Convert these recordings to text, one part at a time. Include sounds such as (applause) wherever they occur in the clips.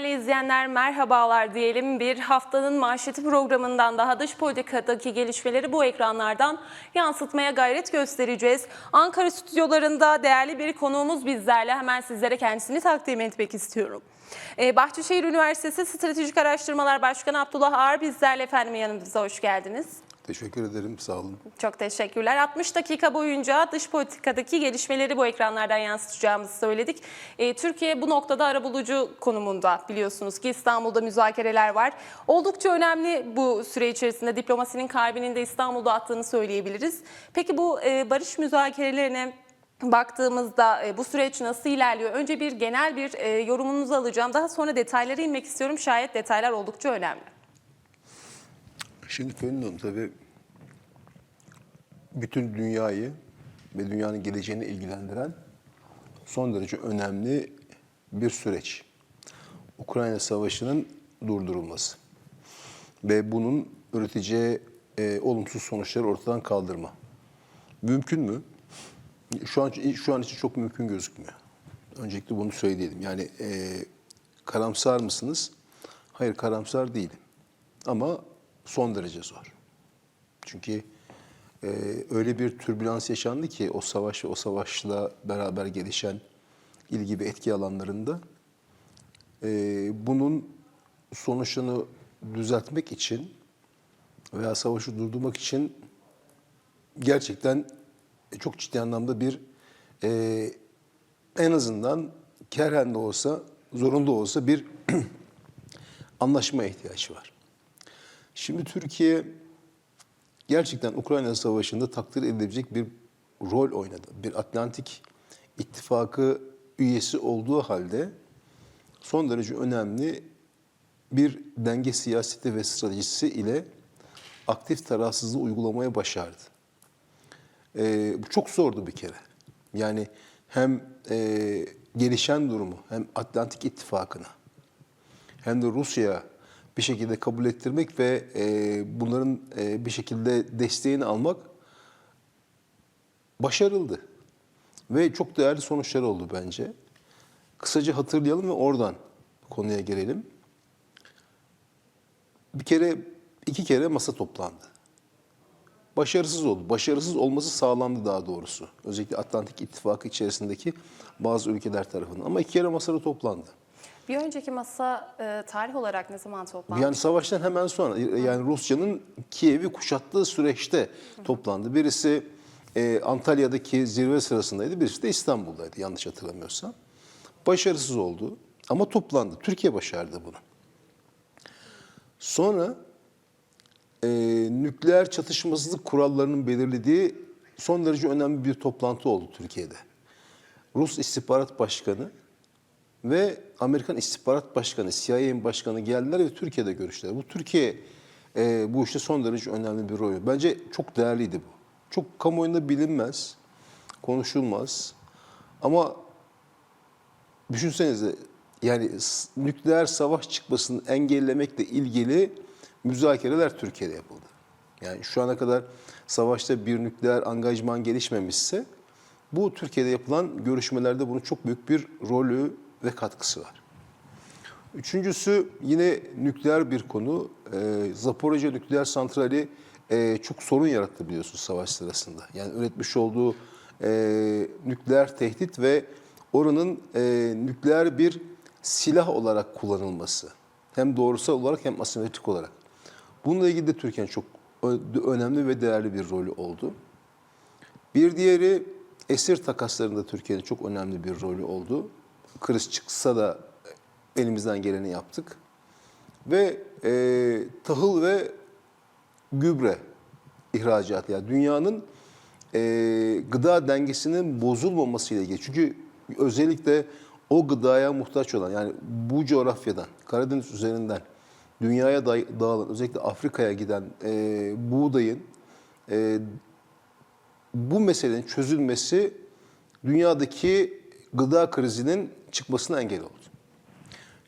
Değerli izleyenler merhabalar diyelim. Bir haftanın manşeti programından daha dış politikadaki gelişmeleri bu ekranlardan yansıtmaya gayret göstereceğiz. Ankara stüdyolarında değerli bir konuğumuz bizlerle. Hemen sizlere kendisini takdim etmek istiyorum. Ee, Bahçeşehir Üniversitesi Stratejik Araştırmalar Başkanı Abdullah Ağar bizlerle efendim yanımıza hoş geldiniz. Teşekkür ederim, sağ olun. Çok teşekkürler. 60 dakika boyunca dış politikadaki gelişmeleri bu ekranlardan yansıtacağımızı söyledik. Ee, Türkiye bu noktada arabulucu konumunda biliyorsunuz ki İstanbul'da müzakereler var. Oldukça önemli bu süre içerisinde diplomasinin kalbinin de İstanbul'da attığını söyleyebiliriz. Peki bu e, barış müzakerelerine baktığımızda e, bu süreç nasıl ilerliyor? Önce bir genel bir e, yorumunuzu alacağım. Daha sonra detaylara inmek istiyorum. Şayet detaylar oldukça önemli. Şimdi Fönlü Hanım tabii bütün dünyayı ve dünyanın geleceğini ilgilendiren son derece önemli bir süreç. Ukrayna Savaşı'nın durdurulması ve bunun üreteceği e, olumsuz sonuçları ortadan kaldırma. Mümkün mü? Şu an şu an için çok mümkün gözükmüyor. Öncelikle bunu söyleyelim. Yani e, karamsar mısınız? Hayır, karamsar değilim. Ama son derece zor. Çünkü e, öyle bir türbülans yaşandı ki o savaş ve o savaşla beraber gelişen ilgi ve etki alanlarında e, bunun sonuçlarını düzeltmek için veya savaşı durdurmak için gerçekten çok ciddi anlamda bir e, en azından kerhen de olsa, zorunda olsa bir (clears throat) anlaşmaya ihtiyaç var. Şimdi Türkiye gerçekten Ukrayna Savaşı'nda takdir edilebilecek bir rol oynadı. Bir Atlantik İttifakı üyesi olduğu halde son derece önemli bir denge siyaseti ve stratejisi ile aktif tarafsızlığı uygulamaya başardı. Ee, bu çok zordu bir kere. Yani hem e, gelişen durumu hem Atlantik İttifakı'na hem de Rusya'ya bir şekilde kabul ettirmek ve e, bunların e, bir şekilde desteğini almak başarıldı. Ve çok değerli sonuçlar oldu bence. Kısaca hatırlayalım ve oradan konuya gelelim. Bir kere, iki kere masa toplandı. Başarısız oldu. Başarısız olması sağlandı daha doğrusu. Özellikle Atlantik İttifakı içerisindeki bazı ülkeler tarafından. Ama iki kere masada toplandı. Bir önceki masa e, tarih olarak ne zaman toplandı? Yani savaştan hemen sonra yani Rusya'nın Kiev'i kuşattığı süreçte toplandı. Birisi e, Antalya'daki zirve sırasındaydı, birisi de İstanbul'daydı yanlış hatırlamıyorsam. Başarısız oldu ama toplandı. Türkiye başardı bunu. Sonra e, nükleer çatışmasızlık kurallarının belirlediği son derece önemli bir toplantı oldu Türkiye'de. Rus İstihbarat Başkanı ve Amerikan İstihbarat Başkanı, CIA'nin başkanı geldiler ve Türkiye'de görüştüler. Bu Türkiye e, bu işte son derece önemli bir rol. Bence çok değerliydi bu. Çok kamuoyunda bilinmez, konuşulmaz. Ama düşünsenize yani nükleer savaş çıkmasını engellemekle ilgili müzakereler Türkiye'de yapıldı. Yani şu ana kadar savaşta bir nükleer angajman gelişmemişse bu Türkiye'de yapılan görüşmelerde bunun çok büyük bir rolü ve katkısı var. Üçüncüsü yine nükleer bir konu. E, Zaporojye nükleer santrali e, çok sorun yarattı biliyorsunuz savaş sırasında. Yani üretmiş olduğu e, nükleer tehdit ve oranın e, nükleer bir silah olarak kullanılması. Hem doğrusal olarak hem asimetrik olarak. Bununla ilgili de Türkiye'nin çok önemli ve değerli bir rolü oldu. Bir diğeri esir takaslarında Türkiye'nin çok önemli bir rolü oldu. Kriz çıksa da elimizden geleni yaptık. Ve e, tahıl ve gübre ihracatı. Yani dünyanın e, gıda dengesinin bozulmaması ile ilgili. Çünkü özellikle o gıdaya muhtaç olan yani bu coğrafyadan, Karadeniz üzerinden dünyaya dağılan, özellikle Afrika'ya giden e, buğdayın e, bu meselenin çözülmesi dünyadaki gıda krizinin çıkmasına engel oldu.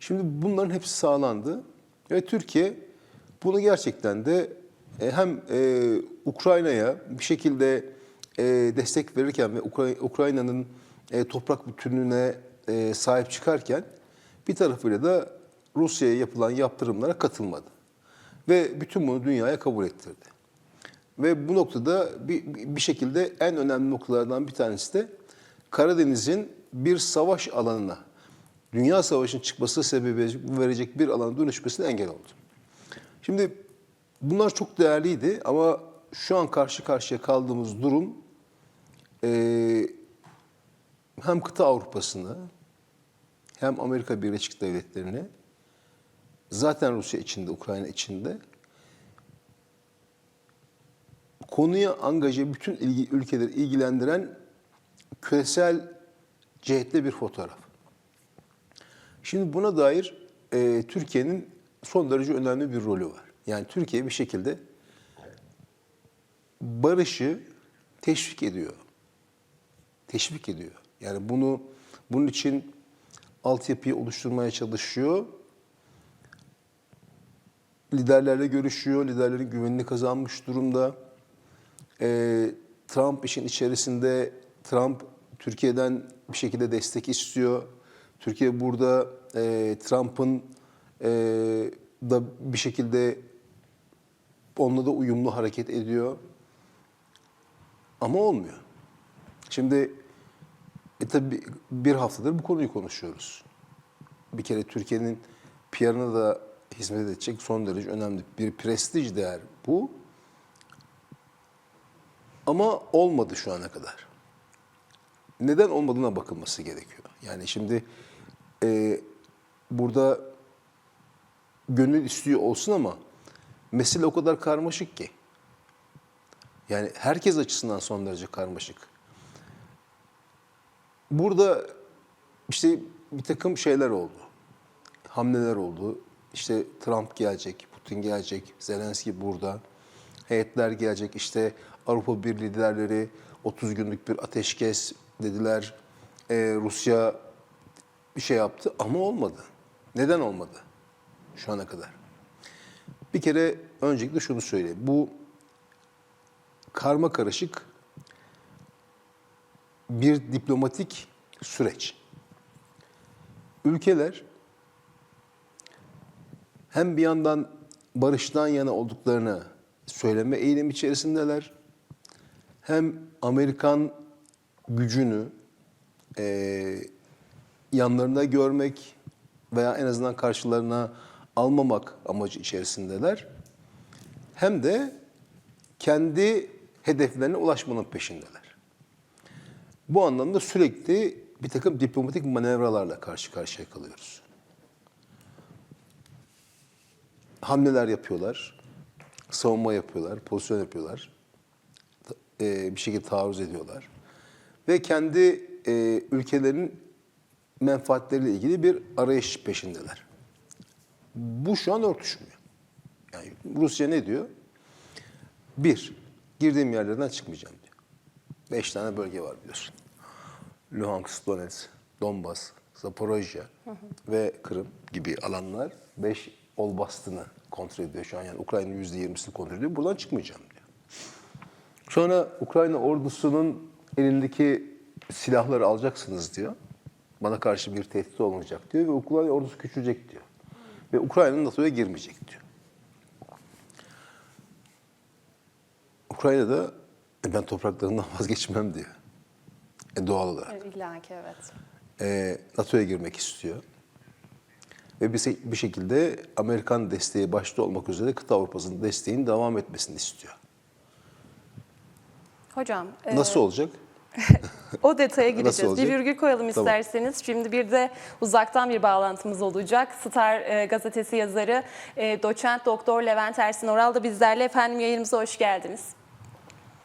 Şimdi bunların hepsi sağlandı ve Türkiye bunu gerçekten de e, hem e, Ukrayna'ya bir şekilde e, destek verirken ve Ukrayna'nın toprak bütünlüğüne sahip çıkarken bir tarafıyla da Rusya'ya yapılan yaptırımlara katılmadı. Ve bütün bunu dünyaya kabul ettirdi. Ve bu noktada bir, bir şekilde en önemli noktalardan bir tanesi de Karadeniz'in bir savaş alanına, dünya savaşının çıkması sebebi verecek bir alana dönüşmesine engel oldu. Şimdi bunlar çok değerliydi ama şu an karşı karşıya kaldığımız durum eee, hem kıta Avrupa'sını hem Amerika Birleşik Devletleri'ni zaten Rusya içinde, Ukrayna içinde konuya angaje bütün ilgi, ülkeleri ilgilendiren küresel cihetle bir fotoğraf. Şimdi buna dair e, Türkiye'nin son derece önemli bir rolü var. Yani Türkiye bir şekilde barışı teşvik ediyor. Teşvik ediyor. Yani bunu bunun için altyapıyı oluşturmaya çalışıyor. Liderlerle görüşüyor. Liderlerin güvenini kazanmış durumda. Ee, Trump işin içerisinde Trump Türkiye'den bir şekilde destek istiyor. Türkiye burada e, Trump'ın e, da bir şekilde onunla da uyumlu hareket ediyor. Ama olmuyor. Şimdi e tabii bir haftadır bu konuyu konuşuyoruz. Bir kere Türkiye'nin PR'ına da hizmet edecek son derece önemli bir prestij değer bu. Ama olmadı şu ana kadar. Neden olmadığına bakılması gerekiyor. Yani şimdi e, burada gönül istiyor olsun ama mesele o kadar karmaşık ki. Yani herkes açısından son derece karmaşık. Burada işte bir takım şeyler oldu. Hamleler oldu. İşte Trump gelecek, Putin gelecek, Zelenski burada. Heyetler gelecek. İşte Avrupa Birliği liderleri 30 günlük bir ateşkes dediler. Ee, Rusya bir şey yaptı ama olmadı. Neden olmadı şu ana kadar? Bir kere öncelikle şunu söyleyeyim. Bu karma karışık bir diplomatik süreç. Ülkeler hem bir yandan barıştan yana olduklarını söyleme eylemi içerisindeler. Hem Amerikan gücünü eee, yanlarında görmek veya en azından karşılarına almamak amacı içerisindeler. Hem de kendi hedeflerine ulaşmanın peşindeler. Bu anlamda sürekli bir takım diplomatik manevralarla karşı karşıya kalıyoruz. Hamleler yapıyorlar, savunma yapıyorlar, pozisyon yapıyorlar, e, bir şekilde taarruz ediyorlar. Ve kendi e, ülkelerinin menfaatleriyle ilgili bir arayış peşindeler. Bu şu an örtüşmüyor. Yani Rusya ne diyor? Bir, girdiğim yerlerden çıkmayacağım diyor. Beş tane bölge var biliyorsun. Luhansk, Donetsk, Donbas, Zaporojye ve Kırım gibi alanlar beş ol bastığını kontrol ediyor şu an. Yani Ukrayna'nın yüzde yirmisini kontrol ediyor. Buradan çıkmayacağım diyor. Sonra Ukrayna ordusunun elindeki silahları alacaksınız diyor. Bana karşı bir tehdit olmayacak diyor ve Ukrayna ordusu küçülecek diyor. Ve Ukrayna NATO'ya girmeyecek diyor. Ukrayna'da "E, ben topraklarından (laughs) vazgeçmem diyor. E, doğal olarak. İlla ki evet. E, NATO'ya girmek istiyor. Ve bir, bir şekilde Amerikan desteği başta olmak üzere kıta Avrupa'sının desteğinin devam etmesini istiyor. Hocam e, Nasıl olacak? (laughs) o detaya gireceğiz. Bir virgül koyalım Tamam. isterseniz. Şimdi bir de uzaktan bir bağlantımız olacak. Star e, gazetesi yazarı e, doçent doktor Levent Ersin Oral da bizlerle. Efendim yayınımıza hoş geldiniz.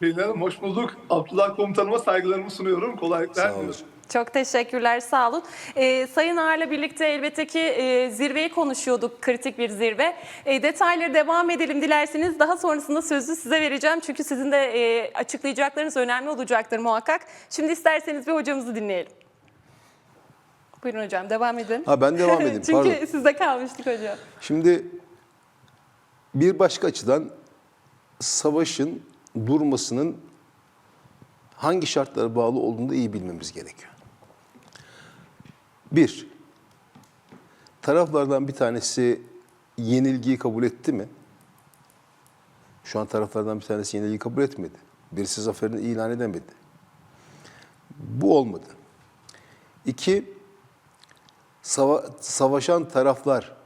Hanım hoş bulduk. Abdullah Komutanıma saygılarımı sunuyorum. Kolaylıklar diliyorum. Çok teşekkürler, sağ olun. Ee, Sayın Ağar'la birlikte elbette ki e, zirveyi konuşuyorduk, kritik bir zirve. E, detayları devam edelim dilerseniz. Daha sonrasında sözü size vereceğim. Çünkü sizin de e, açıklayacaklarınız önemli olacaktır muhakkak. Şimdi isterseniz bir hocamızı dinleyelim. Buyurun hocam, devam edin. Ha ben devam edeyim, (laughs) Çünkü pardon. sizde kalmıştık hocam. Şimdi bir başka açıdan savaşın durmasının hangi şartlara bağlı olduğunu da iyi bilmemiz gerekiyor. Bir, taraflardan bir tanesi yenilgiyi kabul etti mi? Şu an taraflardan bir tanesi yenilgiyi kabul etmedi. Birisi zaferini ilan edemedi. Bu olmadı. İki, sava- savaşan taraflar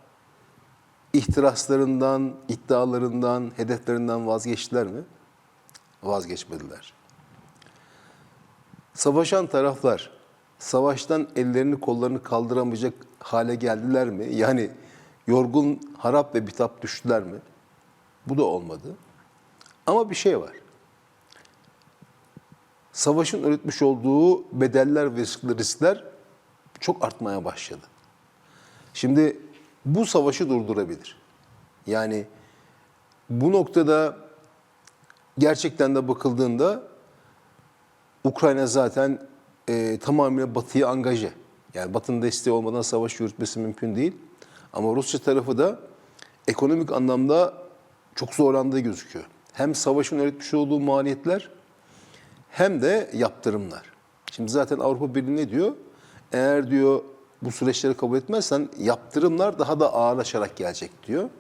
ihtiraslarından, iddialarından, hedeflerinden vazgeçtiler mi? Vazgeçmediler. Savaşan taraflar savaştan ellerini kollarını kaldıramayacak hale geldiler mi? Yani yorgun, harap ve bitap düştüler mi? Bu da olmadı. Ama bir şey var. Savaşın üretmiş olduğu bedeller ve riskler- çok artmaya başladı. Şimdi bu savaşı durdurabilir. Yani bu noktada gerçekten de bakıldığında Ukrayna zaten e, tamamıyla Batı'ya angaje. Yani Batı'nın desteği olmadan savaş yürütmesi mümkün değil. Ama Rusya tarafı da ekonomik anlamda çok zorlandığı gözüküyor. Hem savaşın üretmiş olduğu maliyetler hem de yaptırımlar. Şimdi zaten Avrupa Birliği ne diyor? Eğer diyor bu süreçleri kabul etmezsen yaptırımlar daha da ağırlaşarak gelecek diyor.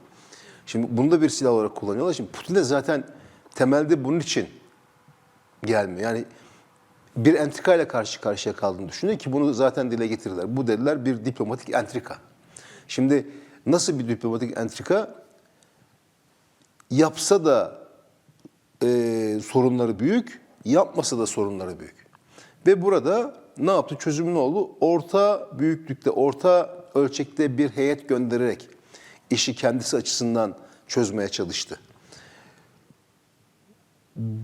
Şimdi bunu da bir silah olarak kullanıyorlar. Şimdi Putin de zaten temelde bunun için gelmiyor. Yani bir entrika ile karşı karşıya kaldığını düşünüyor ki bunu zaten dile getirdiler. Bu dediler bir diplomatik entrika. Şimdi nasıl bir diplomatik entrika? Yapsa da e, sorunları büyük, yapmasa da sorunları büyük. Ve burada ne yaptı? Çözümü ne oldu? Orta büyüklükte, orta ölçekte bir heyet göndererek işi kendisi açısından çözmeye çalıştı.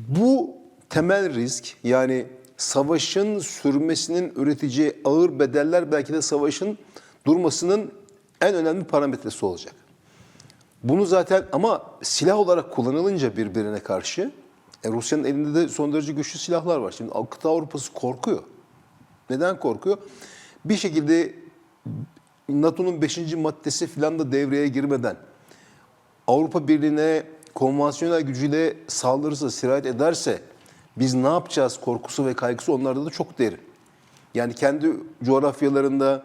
Bu temel risk yani savaşın sürmesinin üreteceği ağır bedeller belki de savaşın durmasının en önemli parametresi olacak. Bunu zaten ama silah olarak kullanılınca birbirine karşı e, Rusya'nın elinde de son derece güçlü silahlar var. Şimdi kıta Avrupa'sı korkuyor. Neden korkuyor? Bir şekilde NATO'nun 5. maddesi filan da devreye girmeden Avrupa Birliği'ne konvansiyonel gücüyle saldırırsa, sirayet ederse biz ne yapacağız korkusu ve kaygısı onlarda da çok derin. Yani kendi coğrafyalarında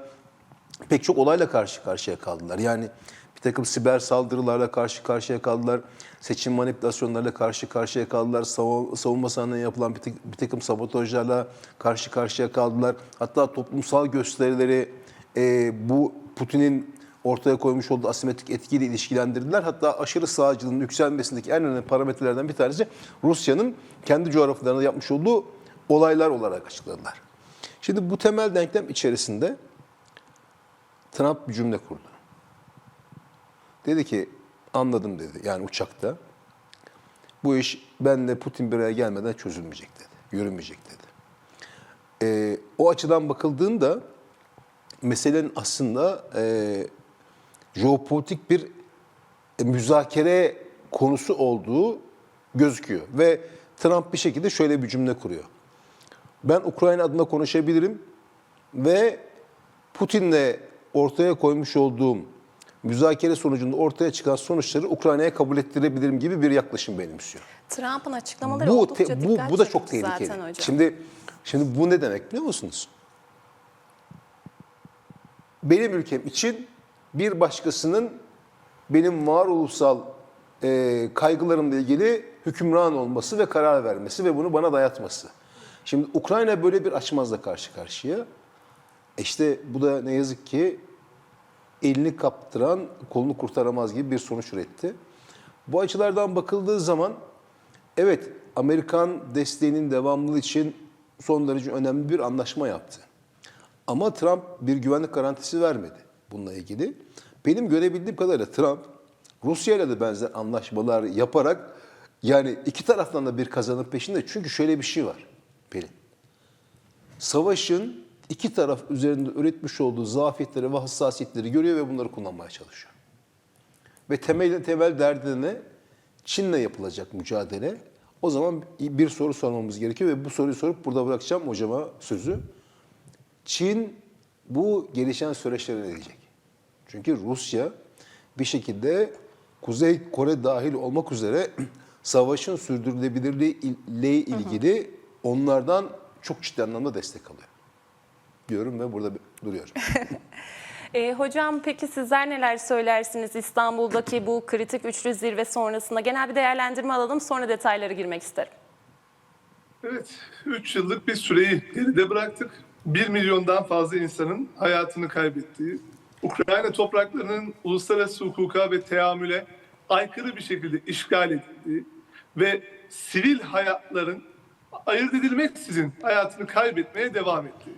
pek çok olayla karşı karşıya kaldılar. Yani bir takım siber saldırılarla karşı karşıya kaldılar. Seçim manipülasyonlarıyla karşı karşıya kaldılar. Savun- Savunma sanayine yapılan bir takım sabotajlarla karşı karşıya kaldılar. Hatta toplumsal gösterileri e, bu Putin'in ortaya koymuş olduğu asimetrik etkiyle ilişkilendirdiler. Hatta aşırı sağcılığın yükselmesindeki en önemli parametrelerden bir tanesi Rusya'nın kendi coğrafyalarında yapmış olduğu olaylar olarak açıkladılar. Şimdi bu temel denklem içerisinde Trump bir cümle kurdu. Dedi ki anladım dedi yani uçakta. Bu iş benle Putin bir araya gelmeden çözülmeyecek dedi. Yürümeyecek dedi. Ee, o açıdan bakıldığında meselenin aslında e, jeopolitik bir e, müzakere konusu olduğu gözüküyor. Ve Trump bir şekilde şöyle bir cümle kuruyor. Ben Ukrayna adına konuşabilirim ve Putin'le ortaya koymuş olduğum müzakere sonucunda ortaya çıkan sonuçları Ukrayna'ya kabul ettirebilirim gibi bir yaklaşım benimsiyor. Trump'ın açıklamaları Bu, oldukça te- bu, bu da çok tehlikeli. zaten hocam. Şimdi şimdi bu ne demek biliyor musunuz? Benim ülkem için bir başkasının benim varoluşsal e, kaygılarımla ilgili hükümran olması ve karar vermesi ve bunu bana dayatması. Şimdi Ukrayna böyle bir açmazla karşı karşıya. E İşte bu da ne yazık ki elini kaptıran kolunu kurtaramaz gibi bir sonuç üretti. Bu açılardan bakıldığı zaman evet Amerikan desteğinin devamlılığı için son derece önemli bir anlaşma yaptı. Ama Trump bir güvenlik garantisi vermedi bununla ilgili. Benim görebildiğim kadarıyla Trump Rusya ile de benzer anlaşmalar yaparak yani iki taraftan da bir kazanım peşinde. Çünkü şöyle bir şey var Pelin. Savaşın iki taraf üzerinde üretmiş olduğu zafiyetleri ve hassasiyetleri görüyor ve bunları kullanmaya çalışıyor. Ve temel temel derdi ne? Çin'le yapılacak mücadele. O zaman bir soru sormamız gerekiyor ve bu soruyu sorup burada bırakacağım hocama sözü. Çin bu gelişen süreçlere ne diyecek? Çünkü Rusya bir şekilde Kuzey Kore dahil olmak üzere (clears throat) savaşın sürdürülebilirliği ile ilgili onlardan çok ciddi anlamda destek alıyor. Diyorum ve burada duruyorum. (laughs) E, hocam peki sizler neler söylersiniz İstanbul'daki bu kritik üçlü zirve sonrasında? Genel bir değerlendirme alalım sonra detaylara girmek isterim. Evet, 3 yıllık bir süreyi geride bıraktık. 1 milyondan fazla insanın hayatını kaybettiği, Ukrayna topraklarının uluslararası hukuka ve teamüle aykırı bir şekilde işgal edildiği ve sivil hayatların ayırt edilmeksizin hayatını kaybetmeye devam ettiği.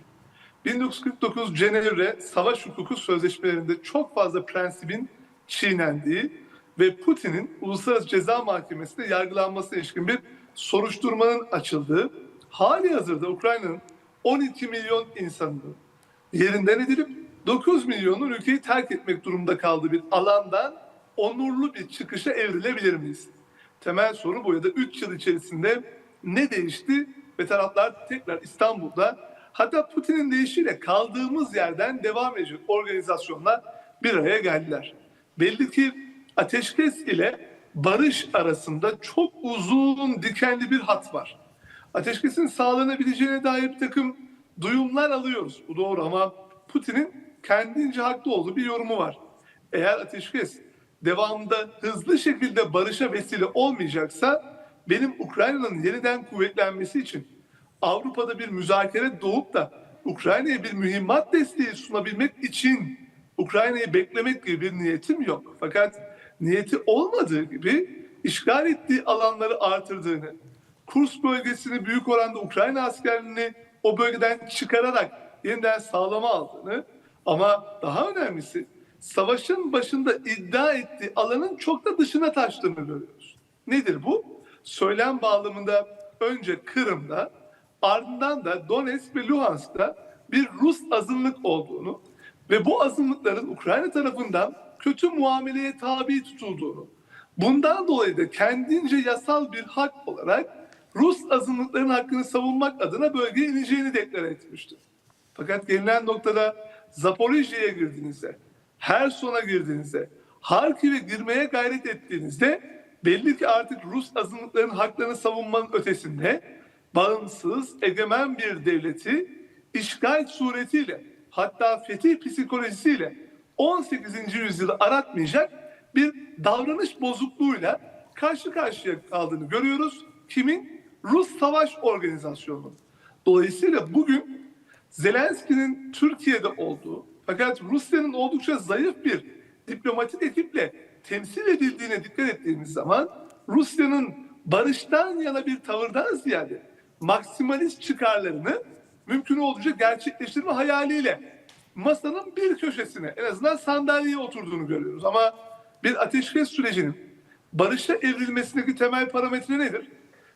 1949 Cenevre Savaş Hukuku Sözleşmelerinde çok fazla prensibin çiğnendiği ve Putin'in Uluslararası Ceza Mahkemesi'nde yargılanmasına ilişkin bir soruşturmanın açıldığı, hali hazırda Ukrayna'nın 12 milyon insanının yerinden edilip 9 milyonun ülkeyi terk etmek durumunda kaldığı bir alandan onurlu bir çıkışa evrilebilir miyiz? Temel soru bu ya da 3 yıl içerisinde ne değişti ve taraflar tekrar İstanbul'da hatta Putin'in deyişiyle kaldığımız yerden devam edecek organizasyonla bir araya geldiler. Belli ki ateşkes ile barış arasında çok uzun dikenli bir hat var. Ateşkesin sağlanabileceğine dair bir takım duyumlar alıyoruz. Bu doğru ama Putin'in kendince haklı olduğu bir yorumu var. Eğer ateşkes devamında hızlı şekilde barışa vesile olmayacaksa benim Ukrayna'nın yeniden kuvvetlenmesi için Avrupa'da bir müzakere doğup da Ukrayna'ya bir mühimmat desteği sunabilmek için Ukrayna'yı beklemek gibi bir niyetim yok. Fakat niyeti olmadığı gibi işgal ettiği alanları artırdığını, Kurs bölgesini büyük oranda Ukrayna askerlerini o bölgeden çıkararak yeniden sağlama aldığını ama daha önemlisi savaşın başında iddia ettiği alanın çok da dışına taştığını görüyoruz. Nedir bu? Söylem bağlamında önce Kırım'da ardından da Donetsk ve Luhansk'ta bir Rus azınlık olduğunu ve bu azınlıkların Ukrayna tarafından kötü muameleye tabi tutulduğunu, bundan dolayı da kendince yasal bir hak olarak Rus azınlıkların hakkını savunmak adına bölgeye ineceğini deklar etmiştir. Fakat gelinen noktada Zaporijye'ye girdiğinizde, Herson'a girdiğinizde, Harkiv'e girmeye gayret ettiğinizde belli ki artık Rus azınlıkların haklarını savunmanın ötesinde bağımsız, egemen bir devleti işgal suretiyle hatta fetih psikolojisiyle 18. yüzyılı aratmayacak bir davranış bozukluğuyla karşı karşıya kaldığını görüyoruz. Kimin? Rus Savaş Organizasyonu. Dolayısıyla bugün Zelenski'nin Türkiye'de olduğu fakat Rusya'nın oldukça zayıf bir diplomatik ekiple temsil edildiğine dikkat ettiğimiz zaman Rusya'nın barıştan yana bir tavırdan ziyade maksimalist çıkarlarını mümkün olduğunca gerçekleştirme hayaliyle masanın bir köşesine en azından sandalyeye oturduğunu görüyoruz. Ama bir ateşkes sürecinin barışa evrilmesindeki temel parametre nedir?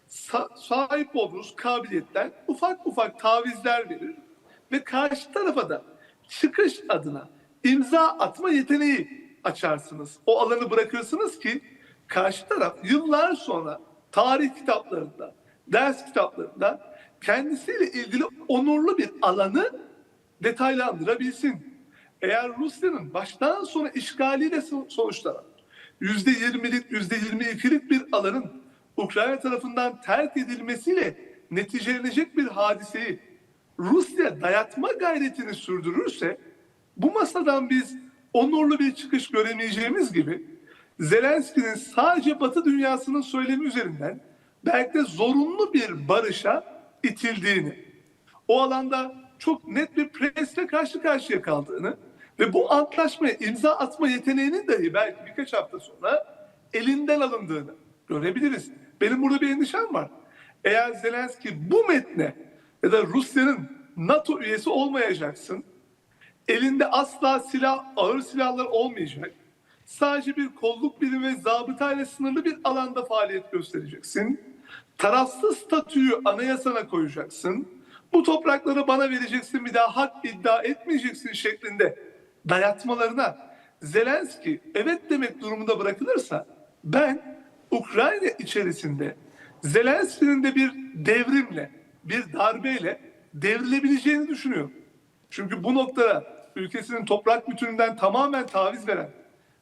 Sa- sahip olduğunuz kabiliyetten ufak ufak tavizler verir ve karşı tarafa da çıkış adına imza atma yeteneği açarsınız. O alanı bırakırsınız ki karşı taraf yıllar sonra tarih kitaplarında, ders kitaplarında kendisiyle ilgili onurlu bir alanı detaylandırabilsin. Eğer Rusya'nın baştan sona işgaliyle son- sonuçlanan yüzde yirmilik, yüzde yirmi ikilik bir alanın Ukrayna tarafından terk edilmesiyle neticelenecek bir hadiseyi Rusya dayatma gayretini sürdürürse bu masadan biz onurlu bir çıkış göremeyeceğimiz gibi Zelenski'nin sadece Batı dünyasının söylemi üzerinden belki de zorunlu bir barışa itildiğini, o alanda çok net bir presle karşı karşıya kaldığını ve bu antlaşmaya imza atma yeteneğinin dahi belki birkaç hafta sonra elinden alındığını görebiliriz. Benim burada bir endişem var. Eğer Zelenski bu metne ya da Rusya'nın NATO üyesi olmayacaksın, elinde asla silah, ağır silahlar olmayacak, sadece bir kolluk birimi ve zabıtayla sınırlı bir alanda faaliyet göstereceksin. Tarafsız statüyü anayasana koyacaksın. Bu toprakları bana vereceksin bir daha hak iddia etmeyeceksin şeklinde dayatmalarına Zelenski evet demek durumunda bırakılırsa ben Ukrayna içerisinde Zelenski'nin de bir devrimle, bir darbeyle devrilebileceğini düşünüyorum. Çünkü bu noktada ülkesinin toprak bütününden tamamen taviz veren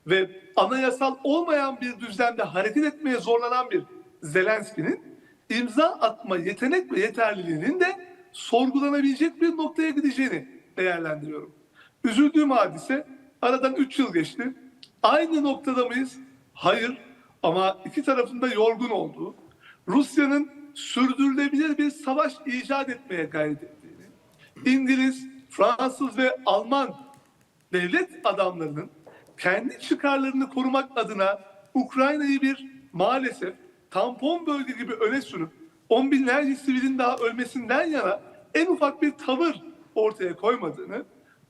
ve anayasal olmayan bir düzlemde hareket etmeye zorlanan bir Zelenski'nin imza atma yetenek ve yeterliliğinin de sorgulanabilecek bir noktaya gideceğini değerlendiriyorum. Üzüldüğüm hadise Aradan 3 yıl geçti. Aynı noktada mıyız? Hayır. Ama iki tarafında yorgun olduğu, Rusya'nın sürdürülebilir bir savaş icat etmeye gayret ettiğini, İngiliz, Fransız ve Alman devlet adamlarının kendi çıkarlarını korumak adına Ukrayna'yı bir maalesef tampon bölge gibi öne sürüp on binlerce sivilin daha ölmesinden yana en ufak bir tavır ortaya koymadığını,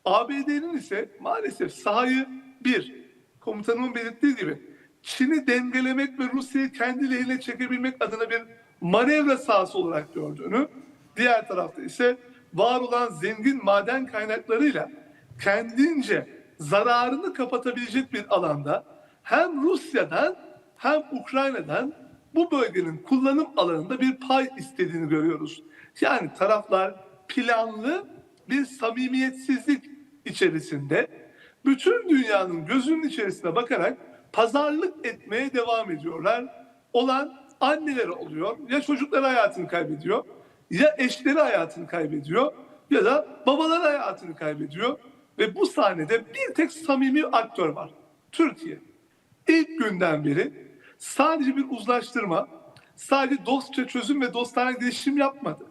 ABD'nin ise maalesef sahayı bir, komutanımın belirttiği gibi Çin'i dengelemek ve Rusya'yı kendi lehine çekebilmek adına bir manevra sahası olarak gördüğünü, diğer tarafta ise var olan zengin maden kaynaklarıyla kendince zararını kapatabilecek bir alanda hem Rusya'dan hem Ukrayna'dan bu bölgenin kullanım alanında bir pay istediğini görüyoruz. Yani taraflar planlı bir samimiyetsizlik içerisinde bütün dünyanın gözünün içerisine bakarak pazarlık etmeye devam ediyorlar. Olan anneleri oluyor. Ya çocukları hayatını kaybediyor ya eşleri hayatını kaybediyor ya da babaları hayatını kaybediyor. Ve bu sahnede bir tek samimi aktör var. Türkiye. İlk günden beri sadece bir uzlaştırma, sadece dostça çözüm ve dostane girişim yapmadı.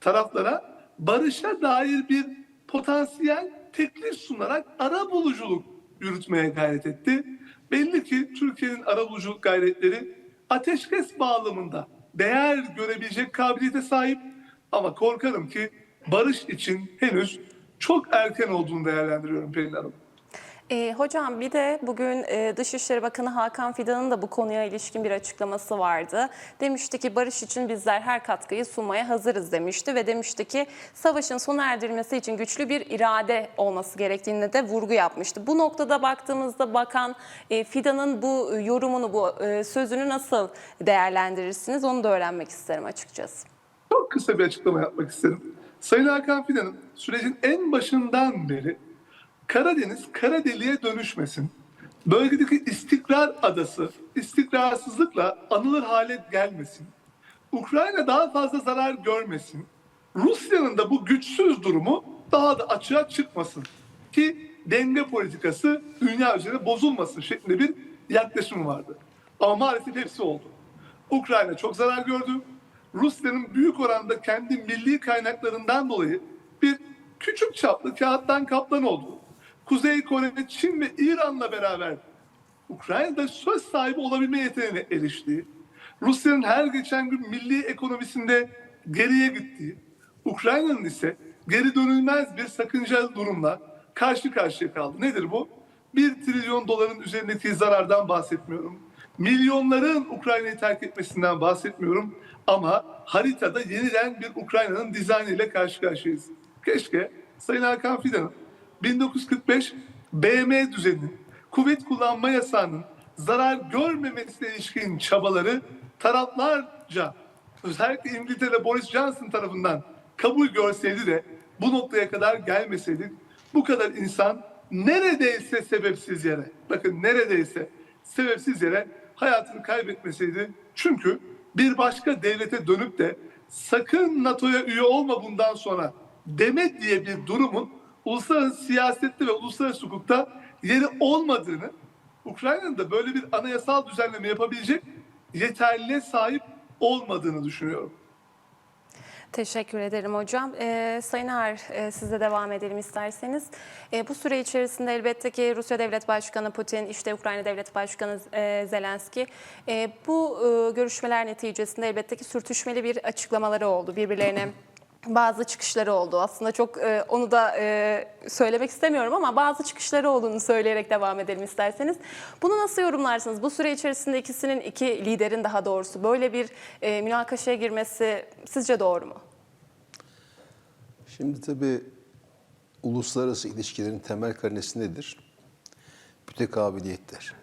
Taraflara barışa dair bir potansiyel teklif sunarak ara buluculuk yürütmeye gayret etti. Belli ki Türkiye'nin ara buluculuk gayretleri ateşkes bağlamında değer görebilecek kabiliyete sahip ama korkarım ki barış için henüz çok erken olduğunu değerlendiriyorum Pelin Hanım. E, hocam bir de bugün e, Dışişleri Bakanı Hakan Fidan'ın da bu konuya ilişkin bir açıklaması vardı. Demişti ki barış için bizler her katkıyı sunmaya hazırız demişti ve demişti ki savaşın sona erdirilmesi için güçlü bir irade olması gerektiğine de vurgu yapmıştı. Bu noktada baktığımızda Bakan e, Fidan'ın bu yorumunu, bu e, sözünü nasıl değerlendirirsiniz onu da öğrenmek isterim açıkçası. Çok kısa bir açıklama yapmak isterim. Sayın Hakan Fidan'ın sürecin en başından beri Karadeniz kara deliğe dönüşmesin. Bölgedeki istikrar adası istikrarsızlıkla anılır hale gelmesin. Ukrayna daha fazla zarar görmesin. Rusya'nın da bu güçsüz durumu daha da açığa çıkmasın. Ki denge politikası dünya üzerinde bozulmasın şeklinde bir yaklaşım vardı. Ama maalesef hepsi oldu. Ukrayna çok zarar gördü. Rusya'nın büyük oranda kendi milli kaynaklarından dolayı bir küçük çaplı kağıttan kaplan oldu. Kuzey Kore, Çin ve İran'la beraber Ukrayna'da söz sahibi olabilme yeteneğine eriştiği, Rusya'nın her geçen gün milli ekonomisinde geriye gittiği, Ukrayna'nın ise geri dönülmez bir sakıncalı durumla karşı karşıya kaldı. Nedir bu? Bir trilyon doların üzerindeki zarardan bahsetmiyorum. Milyonların Ukrayna'yı terk etmesinden bahsetmiyorum. Ama haritada yeniden bir Ukrayna'nın dizaynıyla karşı karşıyayız. Keşke Sayın Hakan Fidan'ın 1945 BM düzeninin, kuvvet kullanma yasağının zarar görmemesine ilişkin çabaları taraflarca özellikle İngiltere Boris Johnson tarafından kabul görseydi de bu noktaya kadar gelmeseydik bu kadar insan neredeyse sebepsiz yere bakın neredeyse sebepsiz yere hayatını kaybetmeseydi. Çünkü bir başka devlete dönüp de sakın NATO'ya üye olma bundan sonra deme diye bir durumun uluslararası siyasette ve uluslararası hukukta yeri olmadığını, Ukrayna'nın da böyle bir anayasal düzenleme yapabilecek yeterliliğe sahip olmadığını düşünüyorum. Teşekkür ederim hocam. Ee, Sayın Ağar, e, sizle devam edelim isterseniz. E, bu süre içerisinde elbette ki Rusya Devlet Başkanı Putin, işte Ukrayna Devlet Başkanı e, Zelenski, e, bu e, görüşmeler neticesinde elbette ki sürtüşmeli bir açıklamaları oldu birbirlerine. Bazı çıkışları oldu. Aslında çok e, onu da e, söylemek istemiyorum ama bazı çıkışları olduğunu söyleyerek devam edelim isterseniz. Bunu nasıl yorumlarsınız? Bu süre içerisinde ikisinin, iki liderin daha doğrusu böyle bir e, münakaşaya girmesi sizce doğru mu? Şimdi tabii uluslararası ilişkilerin temel karinesi nedir? Mütekabiliyettir.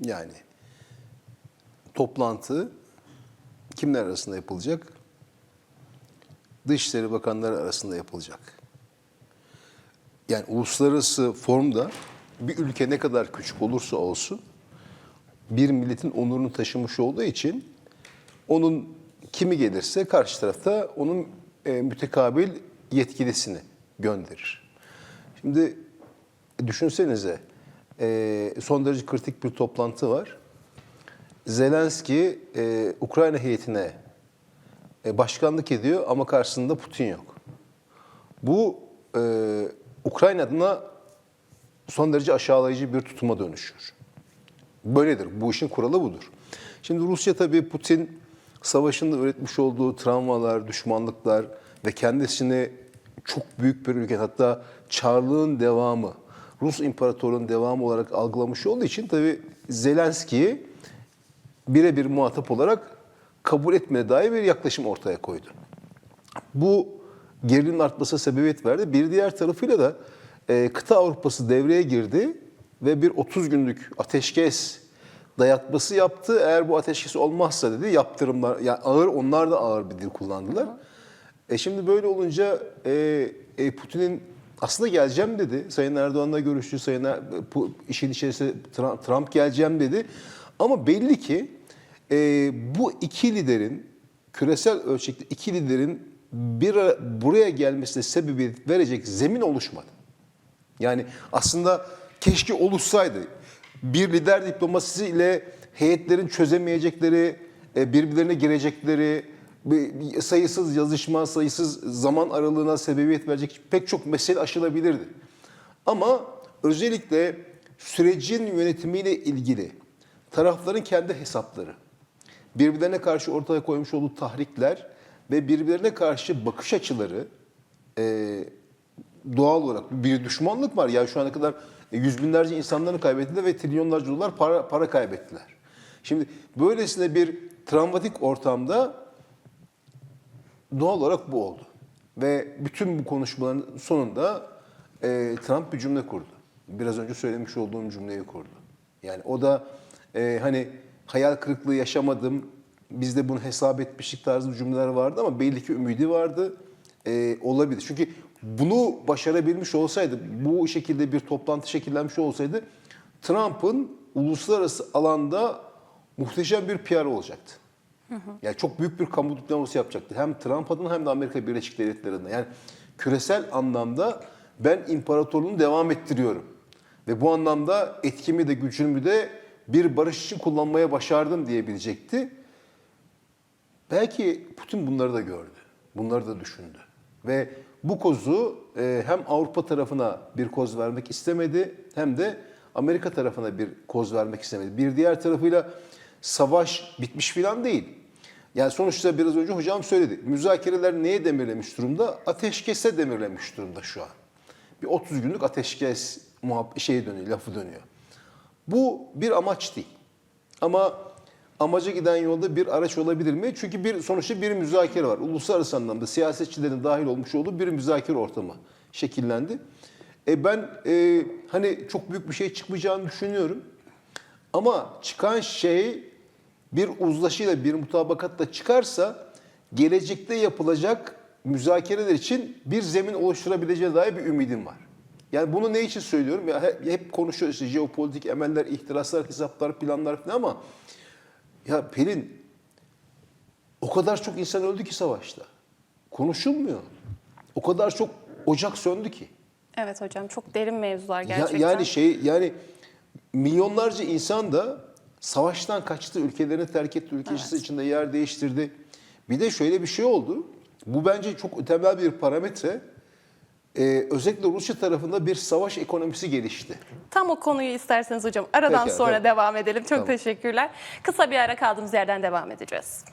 Yani toplantı kimler arasında yapılacak? Dışişleri Bakanları arasında yapılacak. Yani uluslararası formda bir ülke ne kadar küçük olursa olsun bir milletin onurunu taşımış olduğu için onun kimi gelirse karşı tarafta onun e, mütekabil yetkilisini gönderir. Şimdi düşünsenize e, son derece kritik bir toplantı var. Zelenski e, Ukrayna heyetine e, başkanlık ediyor ama karşısında Putin yok. Bu e, Ukrayna adına son derece aşağılayıcı bir tutuma dönüşüyor. Böyledir. Bu işin kuralı budur. Şimdi Rusya tabii Putin savaşında üretmiş olduğu travmalar, düşmanlıklar ve kendisini çok büyük bir ülke hatta Çarlığın devamı, Rus İmparatorluğu'nun devamı olarak algılamış olduğu için tabii Zelenski'yi birebir muhatap olarak kabul etmeye dair bir yaklaşım ortaya koydu. Bu gerilimin artmasına sebebiyet verdi. Bir diğer tarafıyla da e, kıta Avrupası devreye girdi ve bir 30 günlük ateşkes dayatması yaptı. Eğer bu ateşkes olmazsa dedi yaptırımlar, yani ağır onlar da ağır bir dil kullandılar. E şimdi böyle olunca e, e, Putin'in aslında geleceğim dedi. Sayın Erdoğan'la görüştü. Sayın er, bu işin içerisinde Trump, Trump geleceğim dedi. Ama belli ki e, bu iki liderin küresel ölçekte iki liderin bir buraya gelmesine sebebiyet verecek zemin oluşmadı. Yani aslında keşke oluşsaydı. Bir lider diplomasisi ile heyetlerin çözemeyecekleri, e, birbirlerine girecekleri, sayısız yazışma, sayısız zaman aralığına sebebiyet verecek pek çok mesele aşılabilirdi. Ama özellikle sürecin yönetimiyle ilgili tarafların kendi hesapları, birbirlerine karşı ortaya koymuş olduğu tahrikler ve birbirlerine karşı bakış açıları e, doğal olarak bir düşmanlık var. Yani şu ana kadar yüz binlerce insanlarını kaybettiler ve trilyonlarca dolar para, para kaybettiler. Şimdi böylesine bir travmatik ortamda doğal olarak bu oldu. Ve bütün bu konuşmaların sonunda e, Trump bir cümle kurdu. Biraz önce söylemiş olduğum cümleyi kurdu. Yani o da e, hani hayal kırıklığı yaşamadım, biz de bunu hesap etmiştik tarzı cümleler vardı ama belli ki ümidi vardı. E, olabilir. Çünkü bunu başarabilmiş olsaydı, bu şekilde bir toplantı şekillenmiş olsaydı Trump'ın uluslararası alanda muhteşem bir PR olacaktı. Yani çok büyük bir kamu diploması yapacaktı. Hem Trump adına hem de Amerika Birleşik Devletleri adına. Yani küresel anlamda ben imparatorluğunu devam ettiriyorum. Ve bu anlamda etkimi de gücümü de bir barış için kullanmaya başardım diyebilecekti. Belki Putin bunları da gördü. Bunları da düşündü. Ve bu kozu e, hem Avrupa tarafına bir koz vermek istemedi hem de Amerika tarafına bir koz vermek istemedi. Bir diğer tarafıyla savaş bitmiş filan değil. Yani sonuçta biraz önce hocam söyledi. Müzakereler neye demirlemiş durumda? Ateşkese demirlemiş durumda şu an. Bir 30 günlük ateşkes muhab şey dönüyor, lafı dönüyor. Bu bir amaç değil. Ama amaca giden yolda bir araç olabilir mi? Çünkü bir sonuçta bir müzakere var. Uluslararası anlamda siyasetçilerin dahil olmuş olduğu bir müzakere ortamı şekillendi. E ben e, hani çok büyük bir şey çıkmayacağını düşünüyorum. Ama çıkan şey bir uzlaşıyla, bir mutabakatla çıkarsa gelecekte yapılacak müzakereler için bir zemin oluşturabileceğine dair bir ümidim var. Yani bunu ne için söylüyorum? Ya hep, hep konuşuyoruz işte jeopolitik emeller, ihtiraslar, hesaplar, planlar falan ama ya Pelin o kadar çok insan öldü ki savaşta. Konuşulmuyor. O kadar çok ocak söndü ki. Evet hocam çok derin mevzular Ya- gerçekten. yani şey yani milyonlarca insan da savaştan kaçtı, ülkelerini terk etti, ülkesi içinde yer değiştirdi. Bir de şöyle bir şey oldu. Bu bence çok temel bir parametre. Ee, özellikle Rusya tarafında bir savaş ekonomisi gelişti. Tam o konuyu isterseniz hocam aradan Peki, sonra tamam. devam edelim. Çok Tamam. teşekkürler. Kısa bir ara kaldığımız yerden devam edeceğiz.